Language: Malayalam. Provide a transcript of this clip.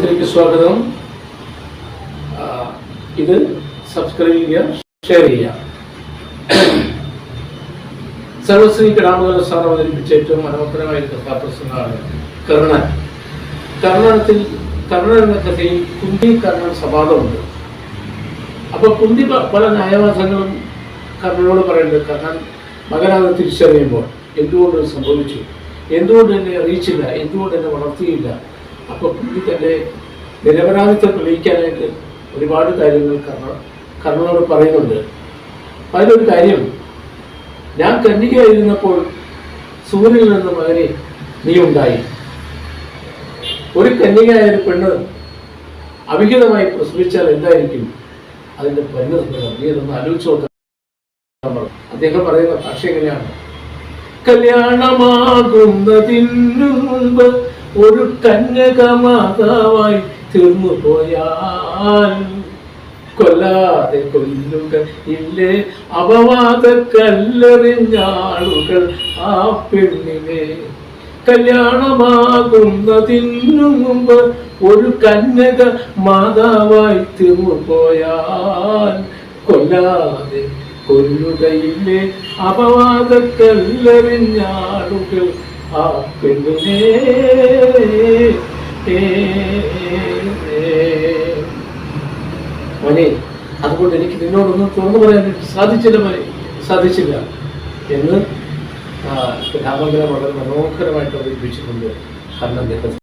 ഇതിലേക്ക് സ്വാഗതം. ഇത് സബ്സ്ക്രൈബ് ചെയ്യുക ഷെയർ ചെയ്യുക. സർവശ്രീ കലാമകല സാർ അവതരിപ്പിച്ച ഏറ്റവും മനോഹരമായ കഥാപ്രസംഗമാണ് കർണൻ. കർണനത്തിൽ കർണൻ എന്ന കഥയിൽ കുന്തി കർണൻ സംവാദമുണ്ട് അപ്പൊ കുന്തി പല ന്യായവാദങ്ങളും കർണനോട് പറയുന്നത് കർണൻ മകനാഥ തിരിച്ചറിയുമ്പോൾ എന്തുകൊണ്ട് സംഭവിച്ചു? എന്തുകൊണ്ട് എന്നെ അറിയിച്ചില്ല? എന്തുകൊണ്ട് എന്നെ വളർത്തിയില്ല? അപ്പൊ ഇത് തന്നെ നിരപരാധിത്വം തെളിയിക്കാനായിട്ട് ഒരുപാട് കാര്യങ്ങൾ കർണ കർണനോട് പറയുന്നുണ്ട്. അതിലൊരു കാര്യം ഞാൻ കന്യകയായിരുന്നപ്പോൾ സൂര്യനിൽ നിന്ന് മകനെ നീ ഉണ്ടായി. ഒരു കന്യകയായ ഒരു പെണ്ണ് അവിഹിതമായി പ്രസവിച്ചാൽ എന്തായിരിക്കും? അതിന്റെ പരിണതി നീ ഇതൊന്ന് ആലോചിച്ച് അദ്ദേഹം പറയുന്ന ഭാഷ എങ്ങനെയാണ്? കല്യാണമാകുന്നതിന് മുമ്പ് ഒരു കന്യക മാതാവായി തീർന്നു പോയാൽ കൊല്ലാതെ കൊല്ലുക ഇല്ലേ? അപവാദ കല്ലെറിഞ്ഞാളുകൾ ആ പെണ്ണിനെ കല്യാണമാകുന്നതിനു മുമ്പ് ഒരു കന്യക മാതാവായി തീർന്നു പോയാൽ കൊല്ലാതെ കൊല്ലുകയില്ലേ അപവാദ കല്ലെറിഞ്ഞാളുകൾ ആ പെണ്ണിനെ മോനെ അതുകൊണ്ട് എനിക്ക് നിന്നോടൊന്നും തുറന്നു പറയാൻ സാധിച്ചില്ല മോനെ. സാധിച്ചില്ല. എന്ന് രാമങ്കരം വളരെ മനോഹരമായിട്ട് അവതരിപ്പിച്ചിട്ടുണ്ട്. കർണൻ